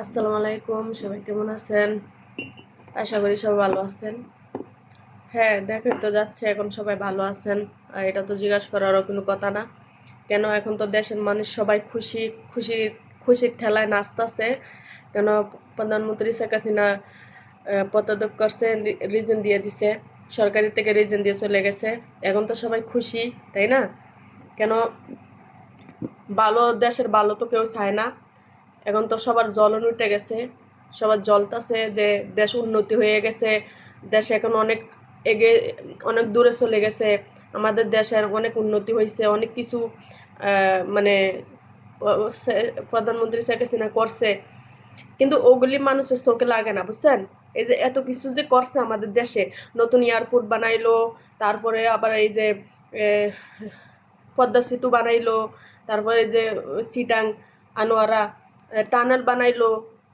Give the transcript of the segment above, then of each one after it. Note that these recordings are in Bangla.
আসসালামু আলাইকুম, সবাই কেমন আছেন? আশা করি সবাই ভালো আছেন। হ্যাঁ দেখে তো যাচ্ছে, এখন সবাই ভালো আছেন। এটা তো জিজ্ঞাসা করারও কোনো কথা না। কেন এখন তো দেশের মানুষ সবাই খুশি খুশি, খুশির ঠেলায় নাচতেছে। কেন প্রধানমন্ত্রী শেখ হাসিনা পদত্যাগ করছে রিজন দিয়ে দিছে। সরকারি থেকে রিজন দিয়ে চলে গেছে। এখন তো সবাই খুশি, তাই না? কেন ভালো, দেশের ভালো তো কেউ চায় না। এখন তো সবার জ্বলন উঠে গেছে, সবার জ্বলতাছে যে দেশ উন্নতি হয়ে গেছে, দেশ এখন অনেক এগে, অনেক দূরে চলে গেছে, আমাদের দেশের অনেক উন্নতি হয়েছে অনেক কিছু মানে প্রধানমন্ত্রী শেখ হাসিনা করছে, কিন্তু ওগুলি মানুষের চোখে লাগে না, বুঝছেন? এই যে এত কিছু যে করছে আমাদের দেশে, নতুন এয়ারপোর্ট বানাইলো, তারপরে আবার এই যে পদ্মা সেতু বানাইলো, তারপরে যে চিটাং, আনোয়ারা টানেল বানাইলো,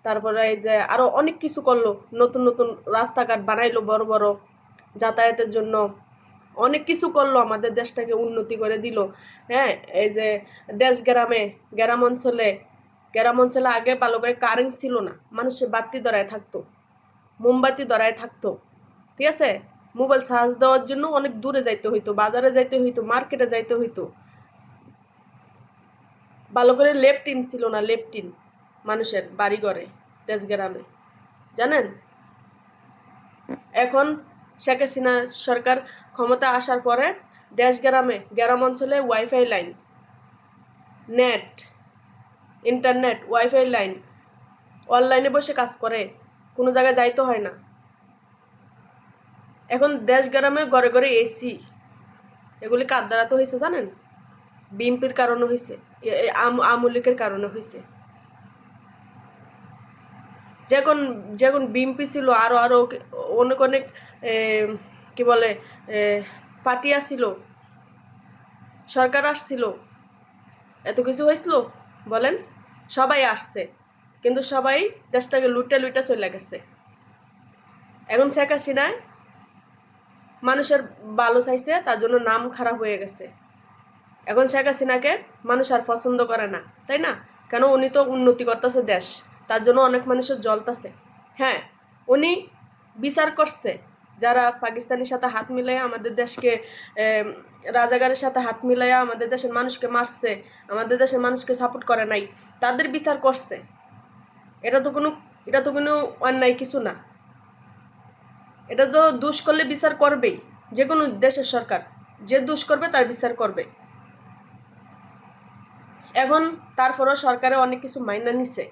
তারপরে এই যে আরও অনেক কিছু করল, নতুন নতুন রাস্তাঘাট বানাইলো বড় বড় যাতায়াতের জন্য। অনেক কিছু করল, আমাদের দেশটাকে উন্নতি করে দিল। হ্যাঁ এই যে দেশ গ্রামে, গ্রাম অঞ্চলে গ্রাম অঞ্চলে আগে ভালো করে কারেন্ট ছিল না। মানুষের বাতি ধরায় থাকতো, মোমবাতি ধরায় থাকতো, ঠিক আছে? মোবাইল চার্জ দেওয়ার জন্য অনেক দূরে যাইতে হইতো, বাজারে যাইতে হইতো, মার্কেটে যাইতে হইতো। ভালো করে লেপটিন ছিল না, লেপটিন। মানুষের বাড়ি ঘরে দেশ গ্রামে জানেন? এখন শেখ হাসিনা সরকার ক্ষমতা আসার পরে দেশ গ্রামে গ্রাম অঞ্চলে wifi line net internet wifi line অনলাইনে বসে কাজ করে, কোনো জায়গায় যাইতে হয় না। এখন দেশ গ্রামে ঘরে ঘরে এসি এগুলি কার দ্বারা তো হয়েছে জানেন? বিএনপির কারণে হয়েছে আমলিকের কারণে হয়েছে যখন যখন বিএমপি ছিল আরও আরও অনেক অনেক কি বলে পার্টি আসছিল, সরকার আসছিল, এত কিছু হয়েছিল, বলেন, সবাই আসছে, কিন্তু সবাই দেশটাকে লুটে লুটে চলে গেছে। এখন শেখ হাসিনায় মানুষের ভালো চাইছে, তার জন্য নাম খারাপ হয়ে গেছে। এখন শেখ হাসিনাকে মানুষ আর পছন্দ করে না, তাই না? কেন? উনি তো উন্নতি করতেছে দেশ। তার জন্য অনেক মানুষের জ্বলতেছে। হ্যাঁ উনি বিচার করছে। যারা পাকিস্তানের সাথে হাত মিলাইয়া আমাদের দেশকে রাজাগারের সাথে হাত মিলাইয়া আমাদের দেশের মানুষকে মারছে, আমাদের দেশের মানুষকে সাপোর্ট করে নাই, তাদের বিচার করছে। এটা তো কোনো, এটা তো কোনো অন্যায় কিছু না। এটা তো দুষ করলে বিচার করবেই যে কোনো দেশের সরকার। যে দুষ করবে তার বিচার করবে। এখন তারপরও সরকারে অনেক কিছু মাইনা নিছে।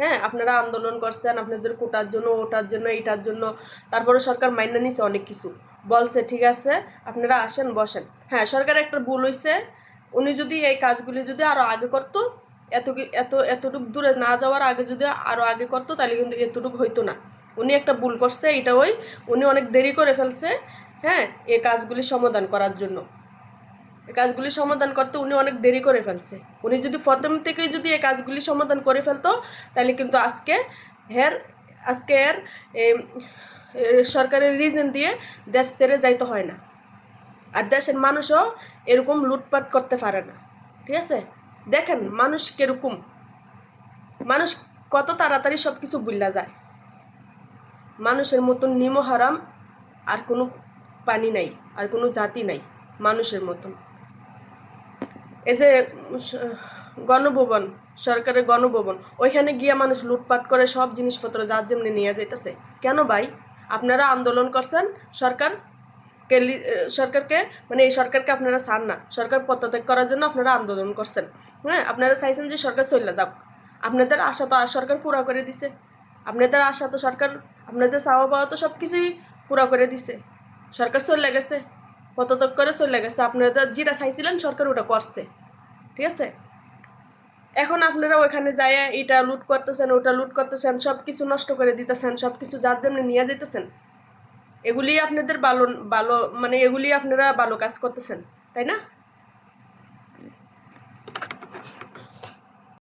হ্যাঁ আপনারা আন্দোলন করছেন, আপনাদের কোটার জন্য, ওটার জন্য, এইটার জন্য। তারপরে সরকার মাইনা নিছে অনেক কিছু। বলছে, ঠিক আছে, আপনারা আসেন, বসেন। হ্যাঁ সরকার একটা ভুল হয়েছে উনি যদি এই কাজগুলি যদি আরও আগে করতো, এত এত, এতটুকু দূরে না যাওয়ার আগে যদি আরও আগে করতো, তাহলে কিন্তু এতটুকু হইতো না। উনি একটা ভুল করছে এটা ওই। উনি অনেক দেরি করে ফেলছে হ্যাঁ এই কাজগুলি সমাধান করার জন্য। কাজগুলি সমাধান করতে উনি অনেক দেরি করে ফেলছে। উনি যদি প্রথম থেকেই যদি এই কাজগুলি সমাধান করে ফেলতো, তাহলে কিন্তু আজকে হের, আজকে এর সরকারের রিজন দিয়ে দেশ ছেড়ে যাইতে হয় না। আর দেশের মানুষও এরকম লুটপাট করতে পারে না। ঠিক আছে? দেখেন মানুষ কীরকম। মানুষ কত তাড়াতাড়ি সব কিছু বুল্লা যায়। মানুষের মতন নিমহারাম আর কোনো পানি নাই, আর কোনো জাতি নাই মানুষের মতন। এই যে গণভবন, সরকারের গণভবন, ওইখানে গিয়ে মানুষ লুটপাট করে সব জিনিসপত্র যার যেমনি নিয়ে যাইতেছে। কেন ভাই? আপনারা আন্দোলন করছেন, সরকার সরকারকে মানে এই সরকারকে আপনারা চান না। সরকার পদত্যাগ করার জন্য আপনারা আন্দোলন করছেন। হ্যাঁ আপনারা চাইছেন যে সরকার চলে যাক। আপনাদের আশা তো সরকার পুরা করে দিছে। আপনাদের আশা তো সরকার, আপনাদের চাওয়া পাওয়া তো সব কিছুই পুরা করে দিছে। সরকার চলে গেছে। পদত্যাগ করে চলে গেছে। আপনারা যেটা চাইছিলেন সরকার ওটা করছে। ঠিক আছে? এখন আপনারা ওইখানে যায়, এটা লুট করতেছেন, ওটা লুট করতেছেন সব কিছু নষ্ট করে দিতেছেন সব কিছু যার জন্য নিয়ে যেতেছেন এগুলি আপনাদের ভালো ভালো মানে এগুলি আপনারা ভালো কাজ করতেছেন, তাই না?